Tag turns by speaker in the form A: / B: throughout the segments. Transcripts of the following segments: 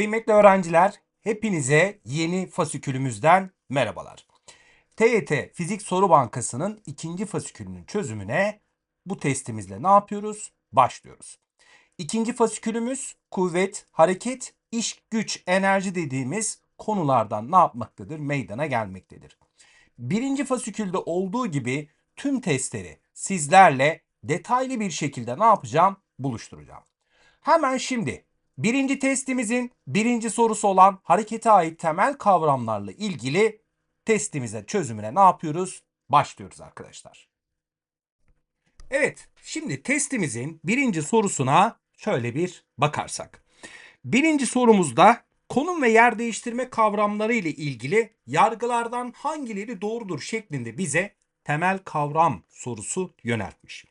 A: Kıymetli öğrenciler, hepinize yeni fasikülümüzden merhabalar. TYT Fizik Soru Bankası'nın ikinci fasikülünün çözümüne bu testimizle ne yapıyoruz? Başlıyoruz. İkinci fasikülümüz kuvvet, hareket, iş, güç, enerji dediğimiz konulardan ne yapmaktadır? Meydana gelmektedir. Birinci fasikülde olduğu gibi tüm testleri sizlerle detaylı bir şekilde ne yapacağım? Buluşturacağım. Hemen şimdi birinci testimizin birinci sorusu olan harekete ait temel kavramlarla ilgili testimize çözümüne ne yapıyoruz? Başlıyoruz arkadaşlar. Evet, şimdi testimizin birinci sorusuna şöyle bir bakarsak. Birinci sorumuzda konum ve yer değiştirme kavramları ile ilgili yargılardan hangileri doğrudur şeklinde bize temel kavram sorusu yöneltmiş.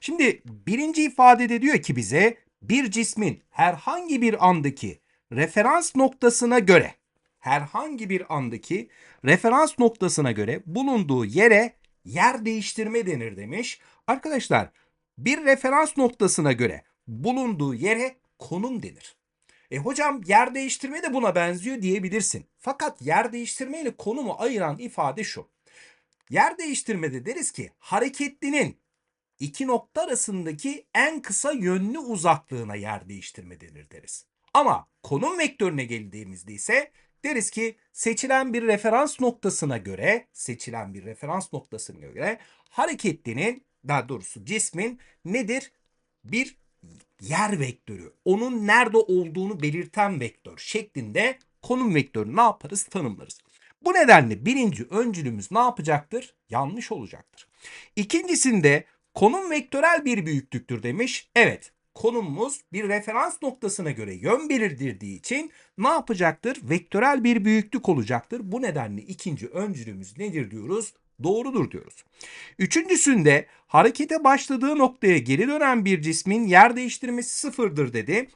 A: Şimdi birinci ifadede diyor ki bize bir cismin herhangi bir andaki referans noktasına göre herhangi bir andaki referans noktasına göre bulunduğu yere yer değiştirme denir demiş. Arkadaşlar bir referans noktasına göre bulunduğu yere konum denir. E hocam yer değiştirme de buna benziyor diyebilirsin. Fakat yer değiştirme ile konumu ayıran ifade şu. Yer değiştirmede deriz ki hareketlinin iki nokta arasındaki en kısa yönlü uzaklığına yer değiştirme denir deriz. Ama konum vektörüne geldiğimizde ise deriz ki seçilen bir referans noktasına göre seçilen bir referans noktasına göre hareketlinin daha doğrusu cismin nedir? Bir yer vektörü. Onun nerede olduğunu belirten vektör şeklinde konum vektörünü ne yaparız? Tanımlarız. Bu nedenle birinci öncülümüz ne yapacaktır? Yanlış olacaktır. İkincisinde konum vektörel bir büyüklüktür demiş. Evet konumumuz bir referans noktasına göre yön belirdirdiği için ne yapacaktır? Vektörel bir büyüklük olacaktır. Bu nedenle ikinci öncülümüz nedir diyoruz? Doğrudur diyoruz. Üçüncüsünde harekete başladığı noktaya geri dönen bir cismin yer değiştirmesi sıfırdır dedi.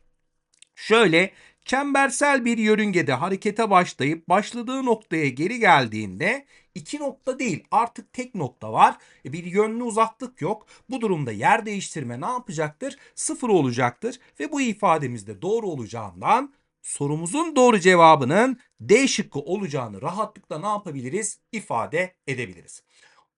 A: Şöyle çembersel bir yörüngede harekete başlayıp başladığı noktaya geri geldiğinde iki nokta değil artık tek nokta var. E, bir yönlü uzaklık yok. Bu durumda yer değiştirme ne yapacaktır? Sıfır olacaktır ve bu ifademizde doğru olacağından sorumuzun doğru cevabının D şıkkı olacağını rahatlıkla ne yapabiliriz? İfade edebiliriz.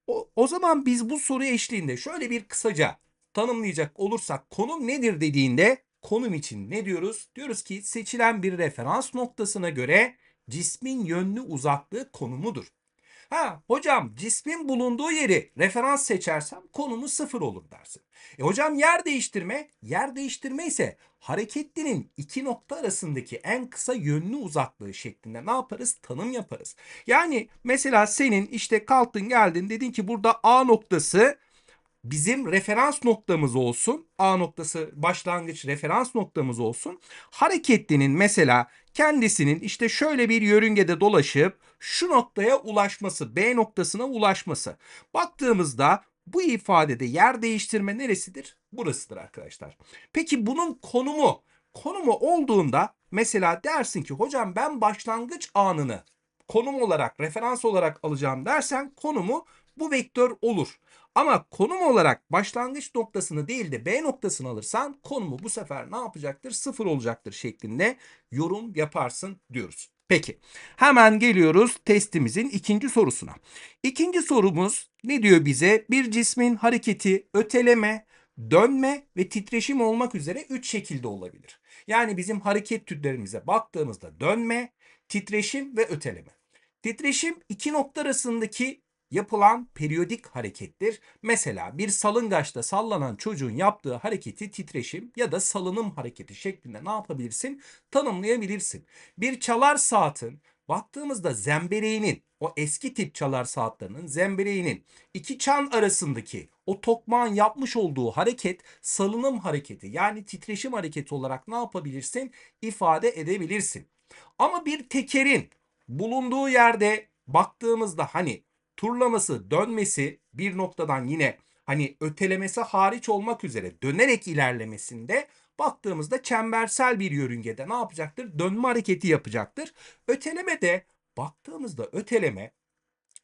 A: O, o zaman biz bu soru eşliğinde şöyle bir kısaca tanımlayacak olursak konum nedir dediğinde konum için ne diyoruz? Diyoruz ki seçilen bir referans noktasına göre cismin yönlü uzaklığı konumudur. Ha hocam cismin bulunduğu yeri referans seçersem konumu sıfır olur dersin. E hocam yer değiştirme, yer değiştirme ise hareketlinin iki nokta arasındaki en kısa yönlü uzaklığı şeklinde ne yaparız? Tanım yaparız. Yani mesela senin işte kalktın geldin dedin ki burada A noktası bizim referans noktamız olsun. A noktası başlangıç referans noktamız olsun. Hareketlinin mesela kendisinin işte şöyle bir yörüngede dolaşıp şu noktaya ulaşması, B noktasına ulaşması. Baktığımızda bu ifadede yer değiştirme neresidir? Burasıdır arkadaşlar. Peki bunun konumu, konumu olduğunda mesela dersin ki hocam ben başlangıç anını konum olarak, referans olarak alacağım dersen konumu bu vektör olur. Ama konum olarak başlangıç noktasını değil de B noktasını alırsan konumu bu sefer ne yapacaktır? Sıfır olacaktır şeklinde yorum yaparsın diyoruz. Peki hemen geliyoruz testimizin ikinci sorusuna. İkinci sorumuz ne diyor bize? Bir cismin hareketi öteleme, dönme ve titreşim olmak üzere 3 şekilde olabilir. Yani bizim hareket türlerimize baktığımızda dönme, titreşim ve öteleme. Titreşim iki nokta arasındaki yapılan periyodik harekettir. Mesela bir salıngaçta sallanan çocuğun yaptığı hareketi titreşim ya da salınım hareketi şeklinde ne yapabilirsin? Tanımlayabilirsin. Bir çalar saatin baktığımızda zembereğinin o eski tip çalar saatlerinin zembereğinin iki çan arasındaki o tokmağın yapmış olduğu hareket salınım hareketi yani titreşim hareketi olarak ne yapabilirsin? ifade edebilirsin. Ama bir tekerin bulunduğu yerde baktığımızda hani turlaması, dönmesi bir noktadan yine hani ötelemesi hariç olmak üzere dönerek ilerlemesinde baktığımızda çembersel bir yörüngede ne yapacaktır? Dönme hareketi yapacaktır. Öteleme de baktığımızda öteleme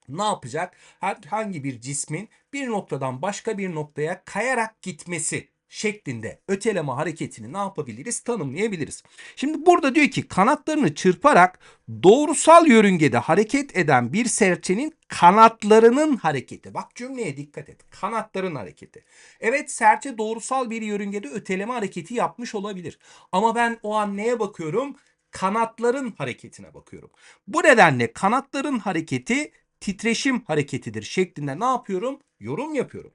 A: ne yapacak? Herhangi bir cismin bir noktadan başka bir noktaya kayarak gitmesi şeklinde öteleme hareketini ne yapabiliriz? Tanımlayabiliriz. Şimdi burada diyor ki kanatlarını çırparak doğrusal yörüngede hareket eden bir serçenin kanatlarının hareketi. Bak cümleye dikkat et. Kanatların hareketi. Evet serçe doğrusal bir yörüngede öteleme hareketi yapmış olabilir. Ama ben o an neye bakıyorum? Kanatların hareketine bakıyorum. Bu nedenle kanatların hareketi titreşim hareketidir şeklinde ne yapıyorum? Yorum yapıyorum.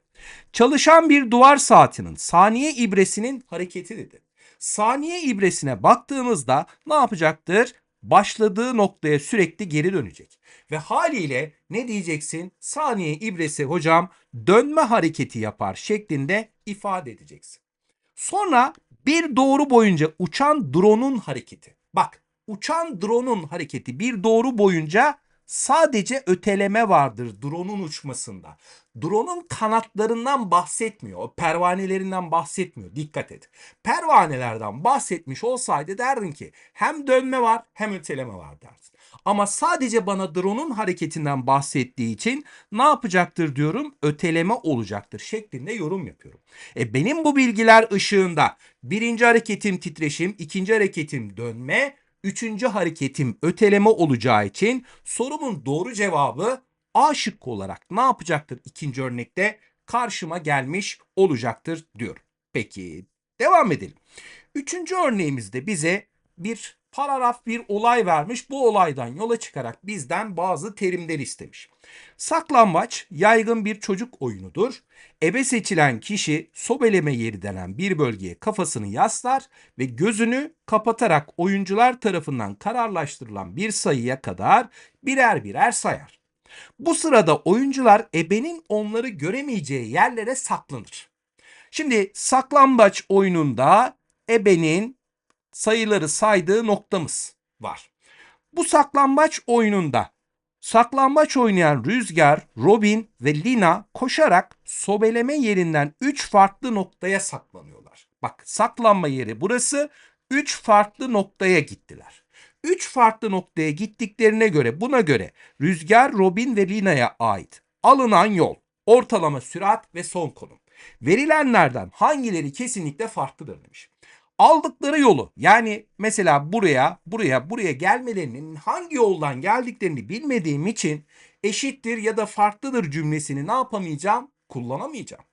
A: Çalışan bir duvar saatinin saniye ibresinin hareketi dedi. Saniye ibresine baktığımızda ne yapacaktır? Başladığı noktaya sürekli geri dönecek. Ve haliyle ne diyeceksin? Saniye ibresi hocam dönme hareketi yapar şeklinde ifade edeceksin. Sonra bir doğru boyunca uçan drone'un hareketi. Bak uçan drone'un hareketi bir doğru boyunca sadece öteleme vardır drone'un uçmasında. Drone'un kanatlarından bahsetmiyor. Pervanelerinden bahsetmiyor. Dikkat et. Pervanelerden bahsetmiş olsaydı derdin ki hem dönme var hem öteleme var derdin. Ama sadece bana drone'un hareketinden bahsettiği için ne yapacaktır diyorum? Öteleme olacaktır şeklinde yorum yapıyorum. E benim bu bilgiler ışığında birinci hareketim titreşim, ikinci hareketim dönme, üçüncü hareketim öteleme olacağı için sorumun doğru cevabı A şıkkı olarak ne yapacaktır ikinci örnekte? Karşıma gelmiş olacaktır diyorum. Peki devam edelim. Üçüncü örneğimizde bize bir paragraf bir olay vermiş. Bu olaydan yola çıkarak bizden bazı terimler istemiş. Saklambaç yaygın bir çocuk oyunudur. Ebe seçilen kişi sobeleme yeri denen bir bölgeye kafasını yaslar ve gözünü kapatarak oyuncular tarafından kararlaştırılan bir sayıya kadar birer birer sayar. Bu sırada oyuncular ebenin onları göremeyeceği yerlere saklanır. Şimdi saklambaç oyununda ebenin sayıları saydığı noktamız var. Bu saklambaç oyununda saklambaç oynayan Rüzgar, Robin ve Lina koşarak sobeleme yerinden 3 farklı noktaya saklanıyorlar. Bak saklanma yeri burası 3 farklı noktaya gittiler. 3 farklı noktaya gittiklerine göre buna göre Rüzgar, Robin ve Lina'ya ait alınan yol, ortalama sürat ve son konum. Verilenlerden hangileri kesinlikle farklıdır demiş aldıkları yolu yani mesela buraya buraya buraya gelmelerinin hangi yoldan geldiklerini bilmediğim için eşittir ya da farklıdır cümlesini ne yapamayacağım? Kullanamayacağım.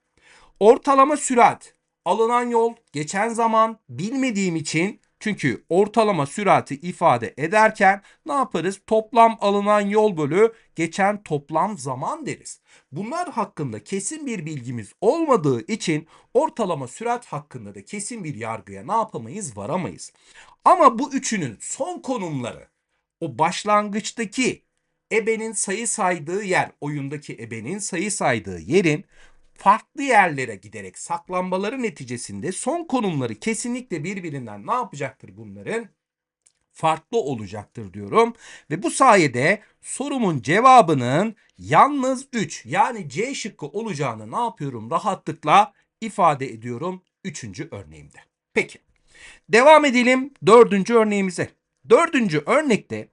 A: Ortalama sürat alınan yol geçen zaman bilmediğim için çünkü ortalama sürati ifade ederken ne yaparız? Toplam alınan yol bölü geçen toplam zaman deriz. Bunlar hakkında kesin bir bilgimiz olmadığı için ortalama sürat hakkında da kesin bir yargıya ne yapamayız? Varamayız. Ama bu üçünün son konumları o başlangıçtaki ebenin sayı saydığı yer, oyundaki ebenin sayı saydığı yerin farklı yerlere giderek saklanmaları neticesinde son konumları kesinlikle birbirinden ne yapacaktır bunların? Farklı olacaktır diyorum. Ve bu sayede sorumun cevabının yalnız 3 yani C şıkkı olacağını ne yapıyorum? Rahatlıkla ifade ediyorum 3. örneğimde. Peki devam edelim 4. örneğimize. 4. örnekte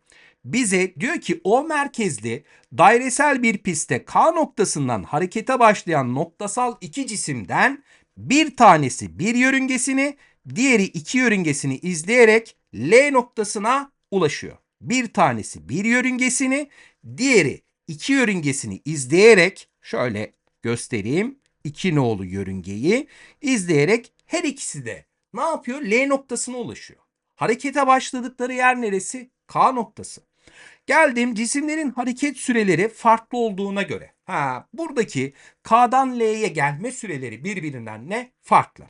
A: bize diyor ki o merkezli dairesel bir pistte K noktasından harekete başlayan noktasal iki cisimden bir tanesi bir yörüngesini, diğeri iki yörüngesini izleyerek L noktasına ulaşıyor. Bir tanesi bir yörüngesini, diğeri iki yörüngesini izleyerek şöyle göstereyim. iki nolu yörüngeyi izleyerek her ikisi de ne yapıyor? L noktasına ulaşıyor. Harekete başladıkları yer neresi? K noktası. Geldim cisimlerin hareket süreleri farklı olduğuna göre. Ha, buradaki K'dan L'ye gelme süreleri birbirinden ne? Farklı.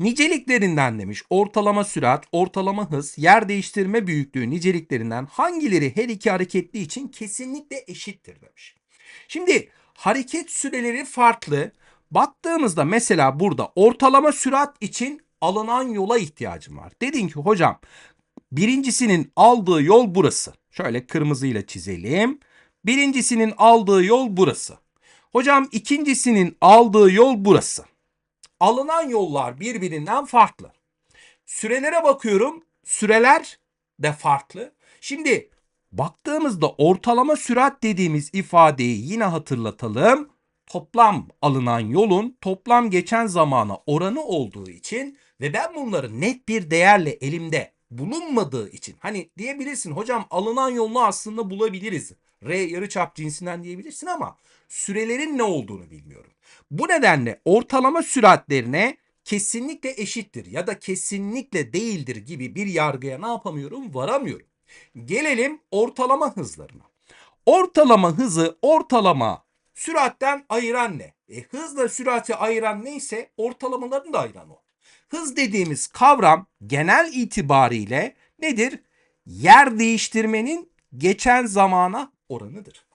A: Niceliklerinden demiş ortalama sürat, ortalama hız, yer değiştirme büyüklüğü niceliklerinden hangileri her iki hareketli için kesinlikle eşittir demiş. Şimdi hareket süreleri farklı. Baktığımızda mesela burada ortalama sürat için alınan yola ihtiyacım var. Dedin ki hocam birincisinin aldığı yol burası. Şöyle kırmızıyla çizelim. Birincisinin aldığı yol burası. Hocam ikincisinin aldığı yol burası. Alınan yollar birbirinden farklı. Sürelere bakıyorum. Süreler de farklı. Şimdi baktığımızda ortalama sürat dediğimiz ifadeyi yine hatırlatalım. toplam alınan yolun toplam geçen zamana oranı olduğu için ve ben bunları net bir değerle elimde bulunmadığı için hani diyebilirsin hocam alınan yolunu aslında bulabiliriz. R yarıçap cinsinden diyebilirsin ama sürelerin ne olduğunu bilmiyorum. Bu nedenle ortalama süratlerine kesinlikle eşittir ya da kesinlikle değildir gibi bir yargıya ne yapamıyorum? Varamıyorum. Gelelim ortalama hızlarına. Ortalama hızı ortalama süratten ayıran ne? E, hızla sürati ayıran neyse ortalamalarını da ayıran o. Hız dediğimiz kavram genel itibariyle nedir? Yer değiştirmenin geçen zamana oranıdır.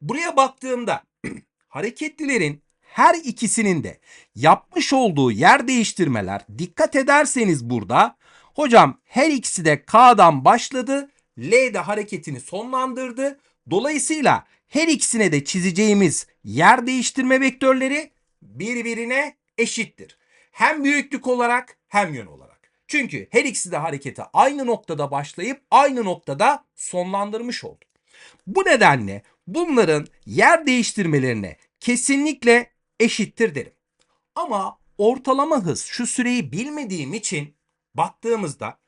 A: Buraya baktığımda hareketlilerin her ikisinin de yapmış olduğu yer değiştirmeler dikkat ederseniz burada hocam her ikisi de K'dan başladı. L'de hareketini sonlandırdı. Dolayısıyla her ikisine de çizeceğimiz yer değiştirme vektörleri birbirine eşittir. Hem büyüklük olarak hem yön olarak. Çünkü her ikisi de harekete aynı noktada başlayıp aynı noktada sonlandırmış oldu. Bu nedenle bunların yer değiştirmelerine kesinlikle eşittir derim. Ama ortalama hız şu süreyi bilmediğim için baktığımızda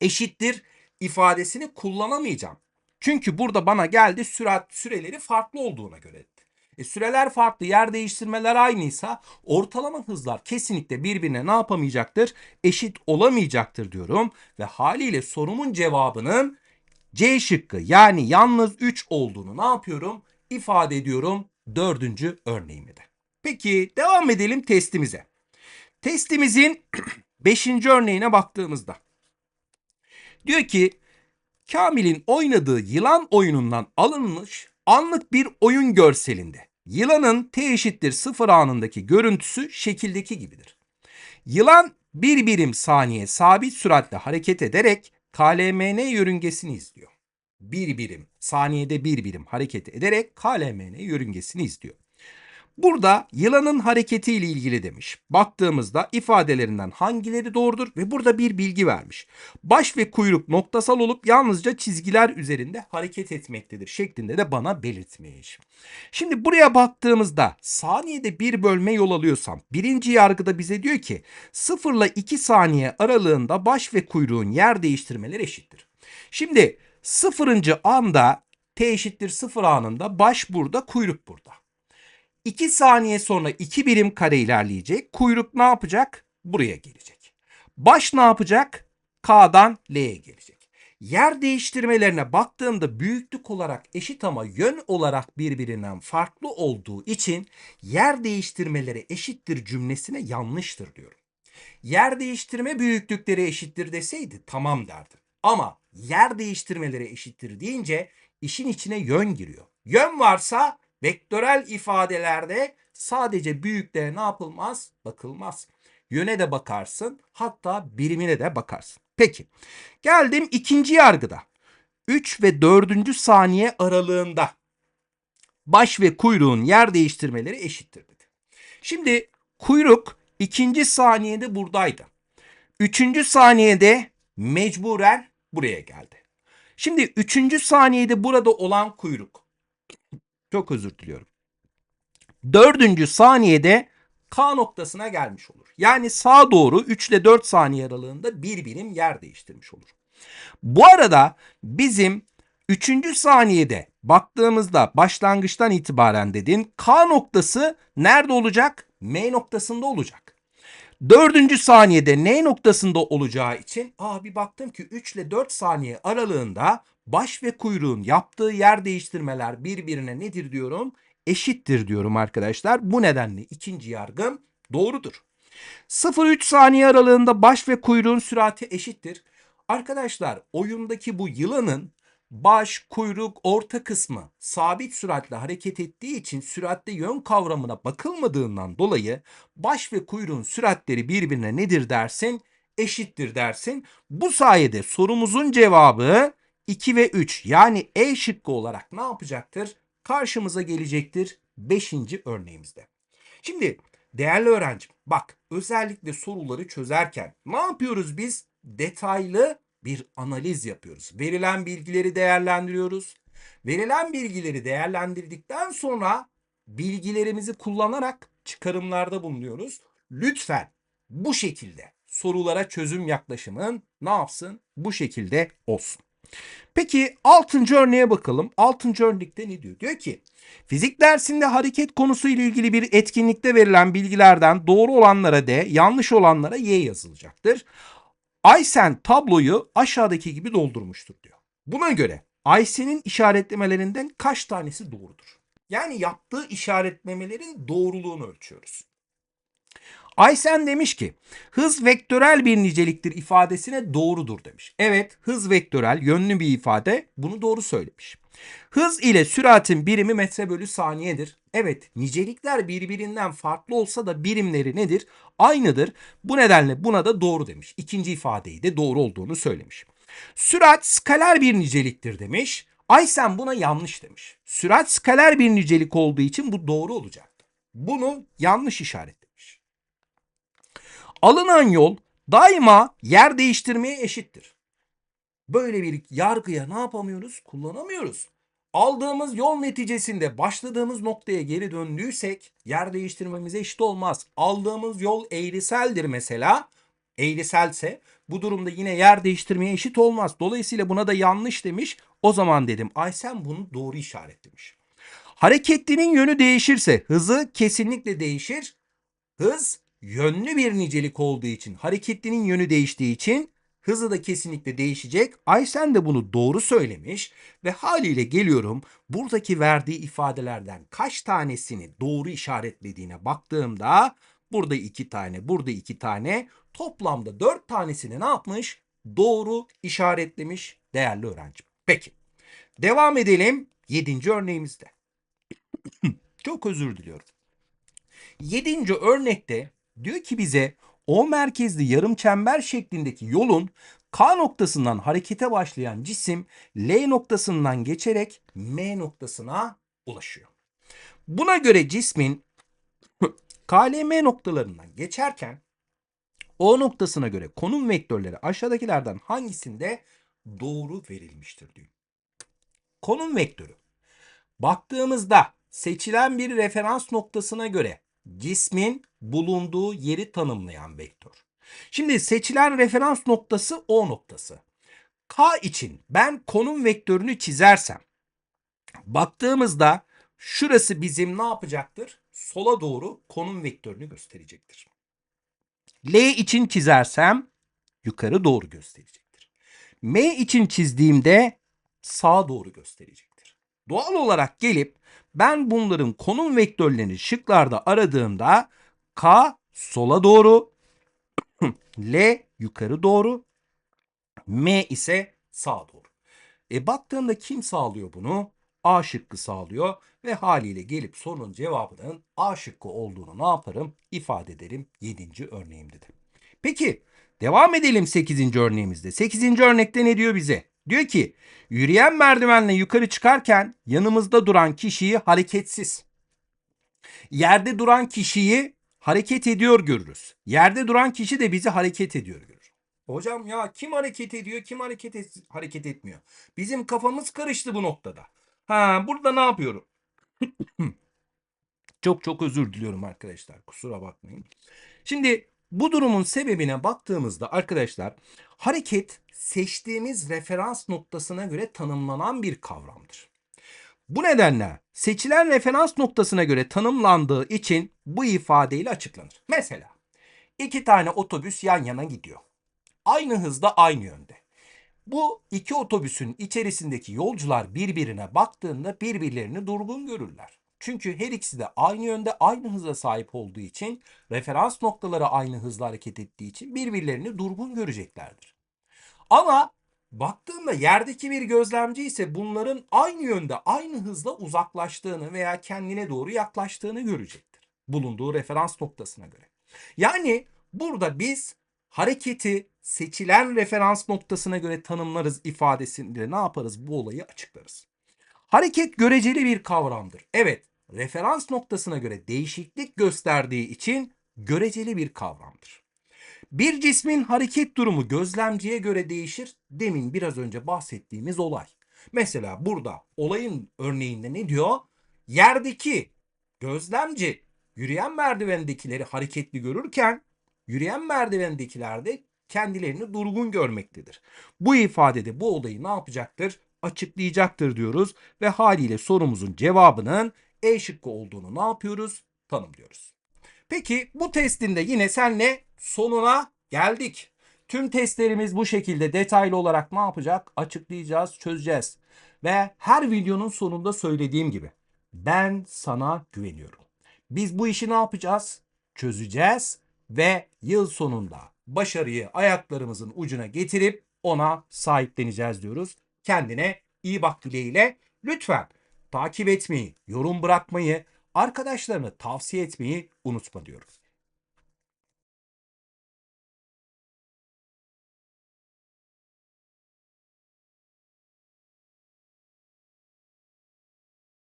A: eşittir ifadesini kullanamayacağım. Çünkü burada bana geldi sürat süreleri farklı olduğuna göre. E, süreler farklı, yer değiştirmeler aynıysa ortalama hızlar kesinlikle birbirine ne yapamayacaktır? Eşit olamayacaktır diyorum ve haliyle sorumun cevabının C şıkkı yani yalnız 3 olduğunu ne yapıyorum? İfade ediyorum dördüncü örneğimde. de. Peki devam edelim testimize. Testimizin 5. örneğine baktığımızda diyor ki Kamil'in oynadığı yılan oyunundan alınmış anlık bir oyun görselinde yılanın t eşittir 0 anındaki görüntüsü şekildeki gibidir. Yılan bir birim saniye sabit süratle hareket ederek KLMN yörüngesini izliyor. Bir birim saniyede bir birim hareket ederek KLMN yörüngesini izliyor. Burada yılanın hareketiyle ilgili demiş. Baktığımızda ifadelerinden hangileri doğrudur ve burada bir bilgi vermiş. Baş ve kuyruk noktasal olup yalnızca çizgiler üzerinde hareket etmektedir şeklinde de bana belirtmiş. Şimdi buraya baktığımızda saniyede bir bölme yol alıyorsam birinci yargıda bize diyor ki 0 ile 2 saniye aralığında baş ve kuyruğun yer değiştirmeleri eşittir. Şimdi sıfırıncı anda t eşittir 0 anında baş burada kuyruk burada. 2 saniye sonra 2 birim kare ilerleyecek. Kuyruk ne yapacak? Buraya gelecek. Baş ne yapacak? K'dan L'ye gelecek. Yer değiştirmelerine baktığımda büyüklük olarak eşit ama yön olarak birbirinden farklı olduğu için yer değiştirmeleri eşittir cümlesine yanlıştır diyorum. Yer değiştirme büyüklükleri eşittir deseydi tamam derdim. Ama yer değiştirmeleri eşittir deyince işin içine yön giriyor. Yön varsa Vektörel ifadelerde sadece büyüklüğe ne yapılmaz? Bakılmaz. Yöne de bakarsın hatta birimine de bakarsın. Peki geldim ikinci yargıda. 3 ve 4. saniye aralığında baş ve kuyruğun yer değiştirmeleri eşittir dedi. Şimdi kuyruk ikinci saniyede buradaydı. Üçüncü saniyede mecburen buraya geldi. Şimdi üçüncü saniyede burada olan kuyruk çok özür diliyorum. Dördüncü saniyede K noktasına gelmiş olur. Yani sağa doğru 3 ile 4 saniye aralığında bir birim yer değiştirmiş olur. Bu arada bizim 3. saniyede baktığımızda başlangıçtan itibaren dedin K noktası nerede olacak? M noktasında olacak. Dördüncü saniyede N noktasında olacağı için aa bir baktım ki 3 ile 4 saniye aralığında baş ve kuyruğun yaptığı yer değiştirmeler birbirine nedir diyorum? Eşittir diyorum arkadaşlar. Bu nedenle ikinci yargım doğrudur. 0-3 saniye aralığında baş ve kuyruğun sürati eşittir. Arkadaşlar oyundaki bu yılanın baş, kuyruk, orta kısmı sabit süratle hareket ettiği için süratte yön kavramına bakılmadığından dolayı baş ve kuyruğun süratleri birbirine nedir dersin? Eşittir dersin. Bu sayede sorumuzun cevabı 2 ve 3 yani E şıkkı olarak ne yapacaktır? Karşımıza gelecektir 5. örneğimizde. Şimdi değerli öğrencim bak özellikle soruları çözerken ne yapıyoruz biz? Detaylı bir analiz yapıyoruz. Verilen bilgileri değerlendiriyoruz. Verilen bilgileri değerlendirdikten sonra bilgilerimizi kullanarak çıkarımlarda bulunuyoruz. Lütfen bu şekilde sorulara çözüm yaklaşımın ne yapsın? Bu şekilde olsun. Peki 6. örneğe bakalım. 6. örnekte ne diyor? Diyor ki fizik dersinde hareket konusu ile ilgili bir etkinlikte verilen bilgilerden doğru olanlara D, yanlış olanlara Y yazılacaktır. Aysen tabloyu aşağıdaki gibi doldurmuştur diyor. Buna göre Aysen'in işaretlemelerinden kaç tanesi doğrudur? Yani yaptığı işaretlemelerin doğruluğunu ölçüyoruz. Aysen demiş ki hız vektörel bir niceliktir ifadesine doğrudur demiş. Evet hız vektörel yönlü bir ifade bunu doğru söylemiş. Hız ile süratin birimi metre bölü saniyedir. Evet nicelikler birbirinden farklı olsa da birimleri nedir? Aynıdır. Bu nedenle buna da doğru demiş. İkinci ifadeyi de doğru olduğunu söylemiş. Sürat skaler bir niceliktir demiş. Aysen buna yanlış demiş. Sürat skaler bir nicelik olduğu için bu doğru olacaktı. Bunu yanlış işaretlemiş. Alınan yol daima yer değiştirmeye eşittir. Böyle bir yargıya ne yapamıyoruz? Kullanamıyoruz. Aldığımız yol neticesinde başladığımız noktaya geri döndüysek yer değiştirmemize eşit olmaz. Aldığımız yol eğriseldir mesela. Eğriselse bu durumda yine yer değiştirmeye eşit olmaz. Dolayısıyla buna da yanlış demiş. O zaman dedim Aysen bunu doğru işaretlemiş. Hareketlinin yönü değişirse hızı kesinlikle değişir. Hız yönlü bir nicelik olduğu için hareketlinin yönü değiştiği için hızı da kesinlikle değişecek. Aysen de bunu doğru söylemiş ve haliyle geliyorum buradaki verdiği ifadelerden kaç tanesini doğru işaretlediğine baktığımda burada iki tane, burada iki tane toplamda dört tanesini ne yapmış? Doğru işaretlemiş değerli öğrencim. Peki devam edelim yedinci örneğimizde. Çok özür diliyorum. Yedinci örnekte diyor ki bize O merkezli yarım çember şeklindeki yolun K noktasından harekete başlayan cisim L noktasından geçerek M noktasına ulaşıyor. Buna göre cismin KLM noktalarından geçerken O noktasına göre konum vektörleri aşağıdakilerden hangisinde doğru verilmiştir diyor. Konum vektörü. Baktığımızda seçilen bir referans noktasına göre cismin bulunduğu yeri tanımlayan vektör. Şimdi seçilen referans noktası O noktası. K için ben konum vektörünü çizersem baktığımızda şurası bizim ne yapacaktır? Sola doğru konum vektörünü gösterecektir. L için çizersem yukarı doğru gösterecektir. M için çizdiğimde sağa doğru gösterecektir. Doğal olarak gelip ben bunların konum vektörlerini şıklarda aradığımda K sola doğru, L yukarı doğru, M ise sağa doğru. E baktığımda kim sağlıyor bunu? A şıkkı sağlıyor ve haliyle gelip sorunun cevabının A şıkkı olduğunu ne yaparım? İfade ederim 7. örneğimde de. Peki devam edelim 8. örneğimizde. 8. örnekte ne diyor bize? Diyor ki yürüyen merdivenle yukarı çıkarken yanımızda duran kişiyi hareketsiz. Yerde duran kişiyi hareket ediyor görürüz. Yerde duran kişi de bizi hareket ediyor görür. Hocam ya kim hareket ediyor kim hareket et, hareket etmiyor. Bizim kafamız karıştı bu noktada. Ha burada ne yapıyorum? çok çok özür diliyorum arkadaşlar kusura bakmayın. Şimdi bu durumun sebebine baktığımızda arkadaşlar hareket seçtiğimiz referans noktasına göre tanımlanan bir kavramdır. Bu nedenle seçilen referans noktasına göre tanımlandığı için bu ifadeyle açıklanır. Mesela iki tane otobüs yan yana gidiyor. Aynı hızda aynı yönde. Bu iki otobüsün içerisindeki yolcular birbirine baktığında birbirlerini durgun görürler. Çünkü her ikisi de aynı yönde aynı hıza sahip olduğu için referans noktaları aynı hızla hareket ettiği için birbirlerini durgun göreceklerdir. Ama baktığında yerdeki bir gözlemci ise bunların aynı yönde aynı hızla uzaklaştığını veya kendine doğru yaklaştığını görecektir. Bulunduğu referans noktasına göre. Yani burada biz hareketi seçilen referans noktasına göre tanımlarız ifadesinde ne yaparız? Bu olayı açıklarız. Hareket göreceli bir kavramdır. Evet, referans noktasına göre değişiklik gösterdiği için göreceli bir kavramdır. Bir cismin hareket durumu gözlemciye göre değişir. Demin biraz önce bahsettiğimiz olay. Mesela burada olayın örneğinde ne diyor? Yerdeki Gözlemci yürüyen merdivendekileri hareketli görürken yürüyen merdivendekiler de kendilerini durgun görmektedir. Bu ifadede bu olayı ne yapacaktır? Açıklayacaktır diyoruz ve haliyle sorumuzun cevabının E şıkkı olduğunu ne yapıyoruz? Tanımlıyoruz. Peki bu testin de yine senle sonuna geldik. Tüm testlerimiz bu şekilde detaylı olarak ne yapacak? Açıklayacağız, çözeceğiz. Ve her videonun sonunda söylediğim gibi ben sana güveniyorum. Biz bu işi ne yapacağız? Çözeceğiz ve yıl sonunda başarıyı ayaklarımızın ucuna getirip ona sahipleneceğiz diyoruz. Kendine iyi bak dileğiyle lütfen takip etmeyi, yorum bırakmayı, arkadaşlarını tavsiye etmeyi unutma diyorum.